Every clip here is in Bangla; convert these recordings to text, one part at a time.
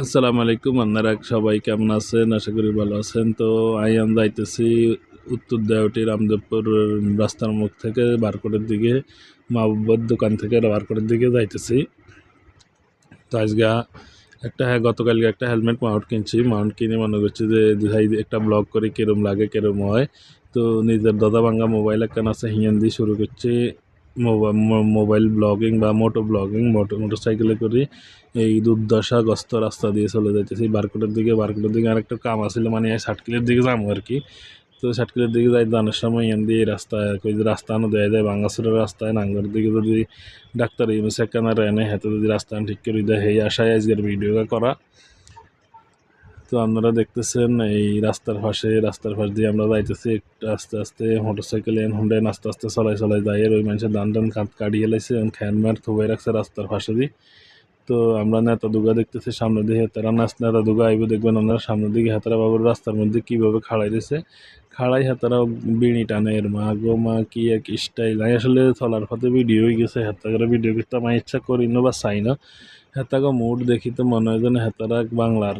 আসসালামু আলাইকুম, আপনারা সবাই কেমন আছেন? আশা করি ভালো আছেন। তো আই আমি যাইতেছি উত্তর দেওয়াটি রামদেবপুর রাস্তার মুখ থেকে বারকোটের দিকে, মাহবুবের দোকান থেকে বারকোটের দিকে যাইতেছি। তো আজকে একটা হ্যাঁ গতকালকে একটা হেলমেট মাউন্ট কিনছি। মাউন্ট কিনে মনে করছি যে একটা ব্লগ করে, কীরম লাগে, কীরম হয়। তো নিজের দাদা ভাঙ্গা মোবাইল একখান আছে, হিয়ান দিয়ে শুরু করছি। মোবাইল ব্লগিং বা মোটো ব্লগিং মোটর মোটরসাইকেলে করি এই দুর্দশা গ্রস্ত রাস্তা দিয়ে চলে যাইতেছি। বারকোটের দিকে বারকোটের দিকে আরেকটা কাম আছিল মানে ষাটকিলের দিকে যাব আর কি তো ষাটকিলের দিকে যাই দানের সময় এন দিয়ে এই রাস্তায় কই রাস্তা আনো দেয় যায় বাঙ্গাসুরের রাস্তায় নাঙ্গর দিকে যদি ডাক্তার ইউনুস একখানা এনে হাতে যদি রাস্তা ঠিক করে দেয় সেই আশায় আজকের ভিডিওটা করা। তো আপনারা দেখতেছেন এই রাস্তার পাশে, রাস্তার পাশ দিয়ে আমরা যাইতেছি একটু আস্তে আস্তে মোটরসাইকেল এন হুন্ডাই আস্তে আস্তে চলাই চলাই যাই। আর ওই মানুষের দান টান কাঁদ কাটিয়ে লাইছে, খ্যান মার থুবাই রাখছে রাস্তার পাশে দিয়ে। তো আমরা নেতা দুগা দেখতেছি, সামনে দিকে তারা নাচ নেতা দুগা আইব দেখবেন আপনারা সামনের দিকে হাতারা বাবুর রাস্তার মধ্যে কীভাবে খাড়াই দিছে। খাড়াই হাতারা বিড়ি টানে, এর মা গো মা, কি এক স্টাইল আমি আসলে চলার পথে ভিডিও হয়ে গেছে করে ভিডিও করতে আমার ইচ্ছা করি না বা চাই না। হেতাগো মুড দেখি তো মনে হয় যেন হেতারা বাংলার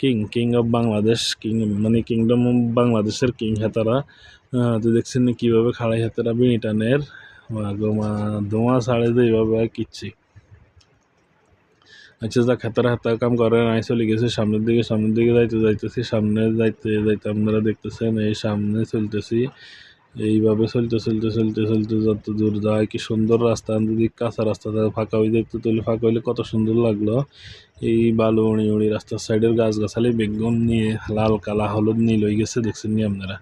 king king of Bangladesh king মানে কিংডম অফ বাংলাদেশের কিং হেতারা তো দেখছেন কীভাবে খাড়াই হেতারা বিড়ি টানের মা গো মা ধোঁয়া ছাড়ে যে এইভাবে কিচ্ছি। আচ্ছা যা হেতারা হেতা কাম করে, নাই চলে গেছে, সামনের দিকে সামনের দিকে যাইতে, যাইতেছি, সামনে যাইতে যাইতে আপনারা দেখতেছেন, এই সামনে চলতেছি। এইভাবে চলতে চলতে চলতে চলতে যত দূর যায়, কি সুন্দর রাস্তা যদি কাঁচা রাস্তা থাকে ফাঁকা হয়ে দেখতে তুলে ফাঁকা হইলে কত সুন্দর লাগল। এই বালু উড়ি উড়ি রাস্তার সাইডের গাছ গাছালি বেগুন নিয়ে লাল, কালা, হলুদ, নীল হয়ে গেছে, দেখছেন নি আপনারা?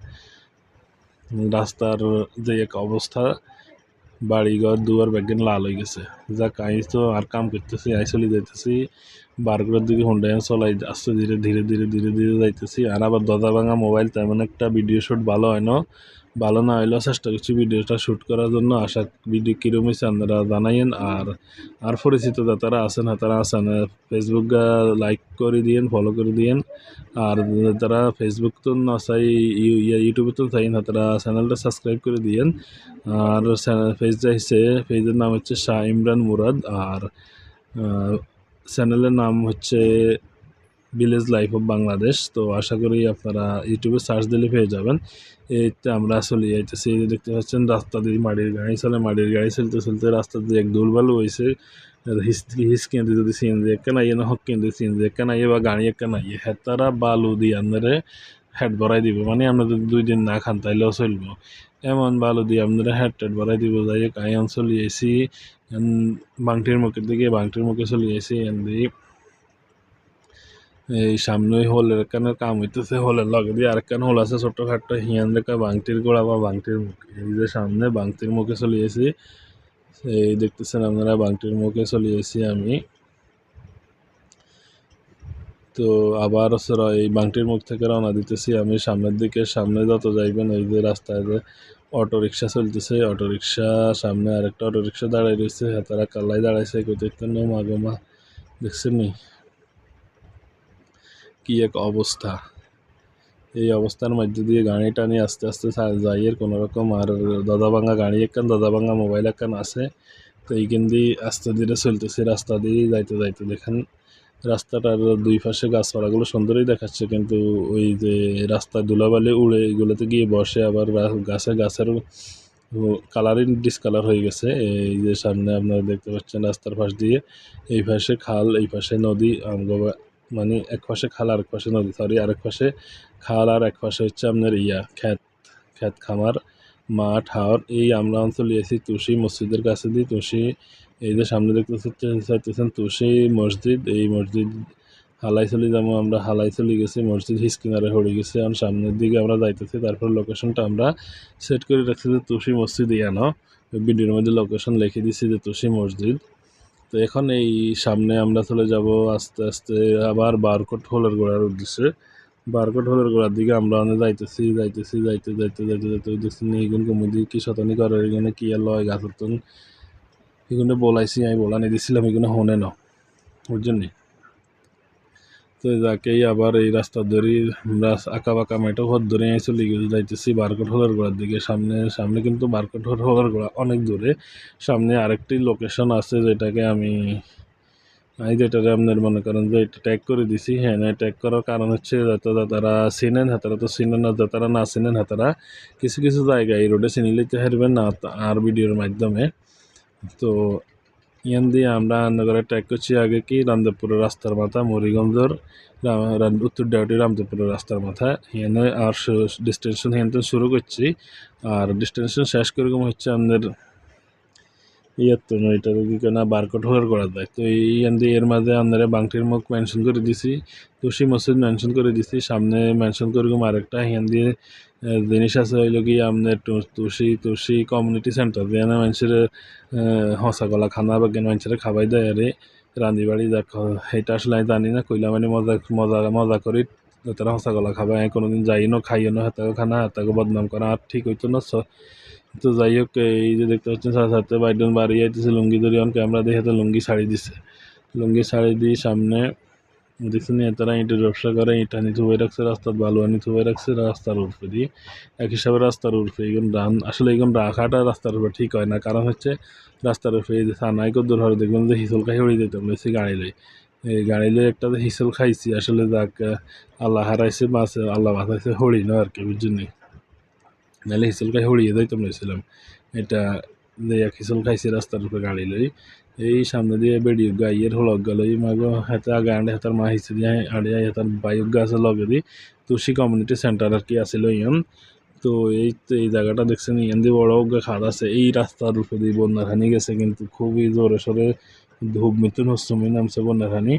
রাস্তার যে এক অবস্থা, বাড়িঘর দুয়ার বেগেন লাল হয়ে গেছে। যাক আই তো আর কাম করতেছি আই চলে যাইতেছি। বারগুলোর দিকে হুন্ডাই চলাই আস্তে ধীরে ধীরে ধীরে ধীরে ধীরে যাইতেছি। আর আবার দদা ভাঙা মোবাইল তেমন একটা ভিডিও শ্যুট ভালো হয় না। ভালো না হইলেও চেষ্টা করছি ভিডিওটা শ্যুট করার জন্য। আশা ভিডিও কীরকম হয়েছে আপনারা জানাইন আর আর পরিচিত যারা আছেন তারা আছেন। ফেসবুক লাইক করে দিয়েন ফলো করে দিয়েন। আর যারা ফেসবুক তো না চাই ইউটিউবে তো চাই না, তারা চ্যানেলটা সাবস্ক্রাইব করে দিয়েন। আর পেজ হচ্ছে পেজের নাম হচ্ছে শাহ ইমরান মুরাদ আর চ্যানেলের নাম হচ্ছে ভিলেজ লাইফ অফ বাংলাদেশ তো আশা করি আপনারা ইউটিউবে সার্চ দিলে পেয়ে যাবেন। এইতে আমরা চলে যাইতেছি এই যে দেখতে পাচ্ছেন, রাস্তা দিয়ে মাটির গাড়ি চলে মাটির গাড়ি চলতে চলতে রাস্তা দিয়ে এক দুলবালু হয়েছে হিসকি দিয়ে যদি সিএনজি একটা নাইয়ে না হক কেন্দ্রে সিএনজি একটা নাইয়ে বা গাড়ি একটা নাইয়ে হেতারা বালু দিয়ে আপনারা হেড ভরাই দিব। মানে আমরা যদি দুই দিন না খান, তাইলেও চলবো। এমন বালু দিয়ে আপনারা হেড টেড ভরাই দিব, যাই হোক আই চলে এসি বাংটির মুখের দিকে, বাংটির মুখে চলে এসি এমনি এই সামনে ওই হোলের একখানে কাম হইতেছে, হোলের লগে দিয়ে আরেকখান হোল আছে? ছোট্টখাট্টো হিয়ান রেখা বাংটির গোড়া বা বাংটির মুখ। এই যে সামনে বাংটির মুখে চলে এসি এই দেখতেছেন আপনারা, বাংটির মুখে চলিয়েছি আমি। তো আবার এই বাংটির মুখ থেকে রওনা দিতেছি আমি সামনের দিকে। সামনে যত যাইবেন ওই যে রাস্তায় যে অটো রিক্সা চলতেছে অটো রিক্সা সামনে আরেকটা অটো রিক্সা দাঁড়াই রয়েছে তারা কালাই দাঁড়াইছে। কোথায় মা গো মা দেখছেন নি? কি এক অবস্থা? এই অবস্থার মধ্যে দিয়ে গাড়ি নিয়ে আস্তে আস্তে যাইয়ের কোনো রকম আর দাদা ভাঙা গাড়ি একখান, দাদা ভাঙা মোবাইল একখান আছে। তো এইখান দিয়ে আস্তে ধীরে চলতেছে রাস্তা দিয়ে যাইতে যাইতে। দেখেন রাস্তাটার দুই পাশে গাছপালাগুলো সুন্দরই দেখাচ্ছে, কিন্তু ওই যে রাস্তা ধুলাবালি উড়ে এগুলোতে গিয়ে বসে আবার গাছে গাছের কালারিং ডিসকালার হয়ে গেছে। এই যে সামনে আপনারা দেখতে পাচ্ছেন রাস্তার পাশ দিয়ে এই পাশে খাল, এই পাশে নদী মানে এক পাশে খাল আর এক পাশে নদী সরি আরেক পাশে খাল আর এক পাশে হচ্ছে আপনার ইয়া খ্যাত খ্যাত খামার, মাঠ, হাওর, এই আমরা অঞ্চলে এসি তুষি মসজিদের কাছে দিই তুষি এই যে সামনে দেখতে চাইতেছেন তুষি মসজিদ, এই মসজিদ হালাই চলে যাব আমরা হালাই চলে গেছি, মসজিদ হিসকিনারে হয়ে গেছে আর সামনের দিকে আমরা যাইতেছি, তারপর লোকেশনটা আমরা সেট করে রাখছি যে তুষি মসজিদ ইয়ানো, ভিডিওর মধ্যে লোকেশন লিখে দিছি যে তুষি মসজিদ। তো এখন এই সামনে আমরা চলে যাব আস্তে আস্তে আবার বারকোট হোলের গোড়ার উদ্দেশ্যে। বারকোট হোলের গোড়ার দিকে আমরা অনেক যাইতেছি যাইতেছি, যাইতে যাইতে যাইতে যাইতে দেখছি এগুলো কমুদি কি শতানি করে এখানে কি আর লয় গাছের এগুলো বলাইছি, আমি বলানি দিছিলাম এগুলো হনে না। ওর নি? তো যাকেই আবার এই রাস্তা ধরে, আমরা আঁকা বাঁকা মেটো হর ধরে চলে গিয়ে যাইতেছি বারকোট হোলার গোড়ার দিকে। সামনে সামনে কিন্তু বারকোট হোলার গোড়া অনেক দূরে। সামনে আরেকটি লোকেশন আছে যেটাকে আমি আমি যেটারে আপনার মনে করেন যে এটা ট্যাগ করে দিছি। হ্যাঁ ট্যাগ করার কারণ হচ্ছে যত তারা চিনেন হাতারা তো চিনেন না, যাতারা না চিনেন হাতারা কিছু কিছু জায়গায় এই রোডে চিনি লিতে হারবেন না, আর ভিডিওর মাধ্যমে। তো ইয়ান দিয়ে আমরা করে ট্যাগ করছি আগে কি রামদেবপুরের রাস্তার মাথা মরিগঞ্জর উত্তর ডাউটি রামদেবপুরের রাস্তার মাথা। এখানে আর ডিস্টেনশন এখান শুরু করছি। আর ডিস্টেনশন শেষ করে হচ্ছে আমাদের ইয়াত্তর এটা কি না বারকোড হোল্ড করা যায় তো এই এর মাঝে আপনারা বাংটির মুখ মেনশন করে দিছি, তুষি মসজিদ মেনশন করে দিছি, সামনে মেনশন করে আরেকটা হিয়ান দিয়ে জিনিস আছে হইল কি আপনার তুষি তুষি কমিউনিটি সেন্টার যেখানে মানুষের হসা গলা খানা বা জ্ঞান মানুষের খাবাই দেয় আরে। রান্ধি বাড়ি দেখ এটা আসলে আমি জানি না, কইলা মানে মজা মজা মজা করি। তারা হসা গলা খাবা আমি কোনোদিন যাই না, খাইও না হাতাকে খানা হাতাকে বদনাম করা, আর ঠিক হইতো না তো যাই হোক, এই যে দেখতে পাচ্ছেন সাথে সাথে বাইডন বাড়ি যাইতেছে লুঙ্গি ধরে অন ক্যামেরা দেখে তো লুঙ্গি শাড়ি দিছে। লুঙ্গি শাড়ি দিয়ে সামনে দেখছেন তারা ইটের ব্যবসা করে ইটানি থুবে রাখছে, রাস্তার বালু বালুয়ানি থুবে রাখছে, রাস্তার উর্ফে দিয়ে। এক হিসাবে রাস্তার উর্ফে এগুলো রান আসলে এগুলো রাখাটা রাস্তার উপরে ঠিক হয় না। কারণ হচ্ছে রাস্তার উর্ফে এই যে সানাই কদ্দুর হরে দেখবেন যে হিসল খাই উড়িয়ে দিতে বলেছি গাড়ি লই এই গাড়ি লই একটা হিসল খাইছি, আসলে যাক আল্লাহ হারাইছে মাছ আল্লাহ বাঁচাইছে হরি না আর কি, বুঝছেন নাহলে হিসল খাই হড়িয়ে যাইতাম লইছিলাম। এটা দেয়া খিসল খাইছি রাস্তার উপরে গাড়ি লই এই সামনে দিয়ে বেড়ি গাইয়ের হলক গেল। এই মাগো হাতে আগে আন্ডে হাতার মা হিসে দিয়ে আড়িয়া হাতার বাইক গাছে লগে দি। তুষি কমিউনিটি সেন্টার আর কি আছিল ইয়ান তো এই এই জায়গাটা দেখছেন ইয়ান দিয়ে বড় খাদ আছে। এই রাস্তার উপরে দিয়ে বন্যাখানি গেছে কিন্তু খুবই জোরে সোরে ধূপ মিথুন হস্তমী নামছে বন্যাখানি।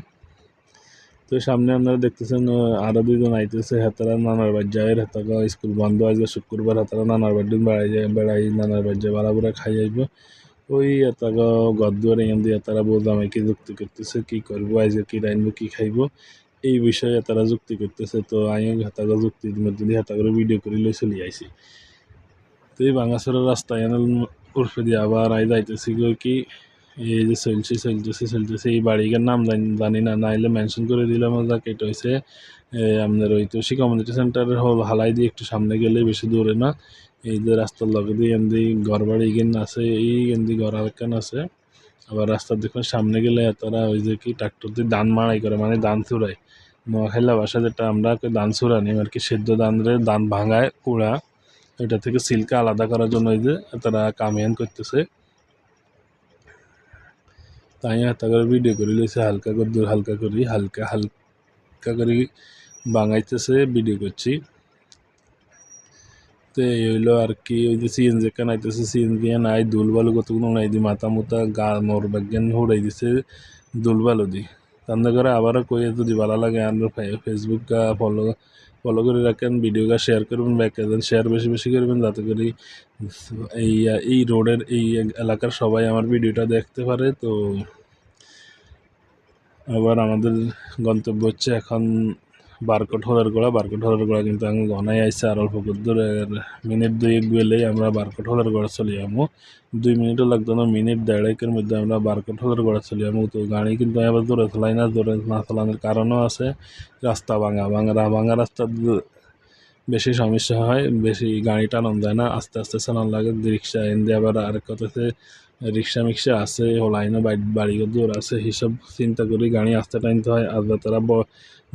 তো সামনে আপনারা দেখতেছেন আরও দুইজন আইতেছে, হেতারা নানার বাড়ি যায় হেতাকা স্কুল বন্ধ আজকে শুক্রবার হেতারা নানার বাড়ি বেড়াই যায়, বেড়াই নানার বাড়ি যায় বাড়া খাই যাইব ওই গদ্দুয়ার এখান দিয়ে তারা বলতো আমি কি যুক্তি করতেছে, কি করব? আজকে কি রাইনবো, কি খাইবো? এই বিষয়ে তারা যুক্তি করতেছে। তো আমি হেতাকা যুক্তির মধ্যে দিয়ে হেতাকা ভিডিও করে লই চলে আইসি তো এই বাঙাছড়ার রাস্তায় উর্ফে দিয়ে আবার আই যাইতেছি কি, এই যে চলছে, চলতেছে চলতেছে। এই বাড়িটার নাম জানি না নাইলে মেনশন করে দিলাম যাক, এটা হয়েছে আপনার ওই তুলসী কমিউনিটি সেন্টারের হল, হালাই দিয়ে একটু সামনে গেলে বেশি দূরে না। এই যে রাস্তার লগে দিয়ে এমনি ঘর বাড়ি গেন আছে, এই এমনি ঘর আরেকখান আছে, আবার রাস্তার দেখুন সামনে গেলে তারা ওই যে কি ট্রাক্টর দিয়ে ধান মাড়াই করে মানে ধান চুরাই নোয়াখাইলা বাসা যেটা আমরা ধান চুরানি আর কি সেদ্ধ ধানরে ধান ভাঙায় কুড়া, এটা থেকে সিল্কা আলাদা করার জন্য ওই যে তারা কামিয়ান করতেছে। তাই হাতা করে ভিডিও করে লইছে, হালকা করে হালকা করি, হালকা হালকা করে বাঙাইতেছে ভিডিও করছি। তো এই হইল আর কি ওই যে সিএনজি কেন আইতেছে সিএনজি নাই দুল বালু কতগুলো নাই দি মাথা মুতা গা মোর ব্যাজ্ঞান হুড়াই দিছে দুল বালু দি তান্দ করে আবারও কই যদি ভালো লাগে আমরা ফেসবুক গা ফলো ফলো করে রাখেন ভিডিও গা শেয়ার করবেন ব্যাক শেয়ার বেশি বেশি করবেন যাতে করে এই এই রোডের এই এলাকার সবাই আমার ভিডিওটা দেখতে পারে তো আবার আমাদের গন্তব্য হচ্ছে এখন বারকোট হলের গোড়া বারকোট হলের গোড়া কিন্তু আমি ঘনাই আইসে আর অল্প দূরে মিনিট দুই গেলেই আমরা বারকোট হলের গোড়া চলে যাব দুই মিনিটও লাগতো না, মিনিট দেড়েকের মধ্যে আমরা বারকোট হলের গোড়া চলে যাব তো গাড়ি কিন্তু আবার দূরে চলাই না, দূরে না চালানোর কারণও আছে। রাস্তা ভাঙা ভাঙা ভাঙা রাস্তা বেশি সমস্যা হয়, বেশি গাড়ি টানানো যায় না, আস্তে আস্তে চালান লাগে। রিক্সা এনে আবার আরেক কথাতে রিক্সা মিক্সা আছে বাড়ি দূর আছে হিসাব চিন্তা করে গাড়ি আস্তে টানতে হয়। আর তারা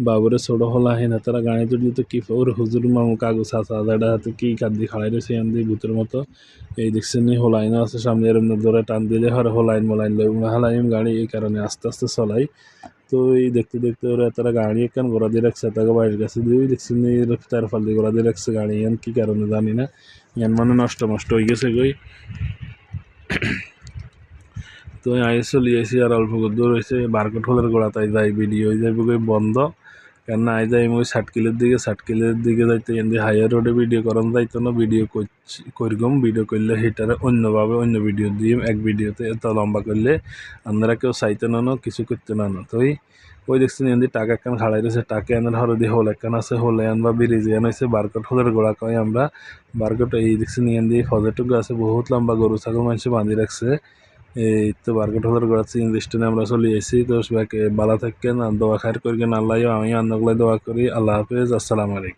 বাবুরে ছোট হলা হেন, তারা গাড়ি তুললে তো কি, ওর হুজুর মামু কাগজ আছে আদাটা হাতে কি কাঁদি খাড়াই রয়েছে, এন দিয়ে ভূতের মতো। এই দেখছেন হোলাইনও আছে, সামনে এরম ধরে টান দিলে হরে হোলাইন মোলাইন লই হালাইম গাড়ি এই কারণে আস্তে আস্তে চলাই। তো এই দেখতে দেখতে ওরা তারা গাড়ি একখান ঘোরা দিয়ে রাখছে, তাকে বাড়ির কাছে দিয়ে দেখছেন তার ফাল দিয়ে ঘোরা দিয়ে রাখছে গাড়ি, এন কি কারণে জানি না। এন মানে নষ্ট নষ্ট হয়ে গেছে গই তো আইসে চলি আইসি আর অল্প দূর হয়েছে বারকোট হলের গোড়া তাই যাই ভিডিও হয়ে যাবে বন্ধ। কেন আই যাই ওই সাটকিলের দিকে সাটকিলের দিকে যাইতে এমনি হাইয়ার রোডে ভিডিও করান যাইতো না ভিডিও করিগম ভিডিও করলে সেটারে অন্যভাবে অন্য ভিডিও দিয়ে এক ভিডিওতে এত লম্বা করলে আপনারা কেউ চাইতে না না, কিছু করতে না না। তো ওই দেখছেন এমনি টাকা একখান খাড়াই রয়েছে টাকা এনার হরদি হোল একখান আছে হোলে আন বা ব্রিজে আন হয়েছে বারকট হোলের গোড়া কয় আমরা বারকট এই দেখছেন এমনি ফজেটুকু আছে, বহুত লম্বা গরু ছাগল মানুষ বাঁধি রাখছে এই তো বারকট হলার গড়াচ্ছি নিয়ে আমরা চলে এসেছি তো সবাইকে ভালো থাকেন দোয়া খায়ের করি আল্লাহ আমি অন্যগুলো দোয়া করি। আল্লাহ হাফেজ। আসসালামু আলাইকুম।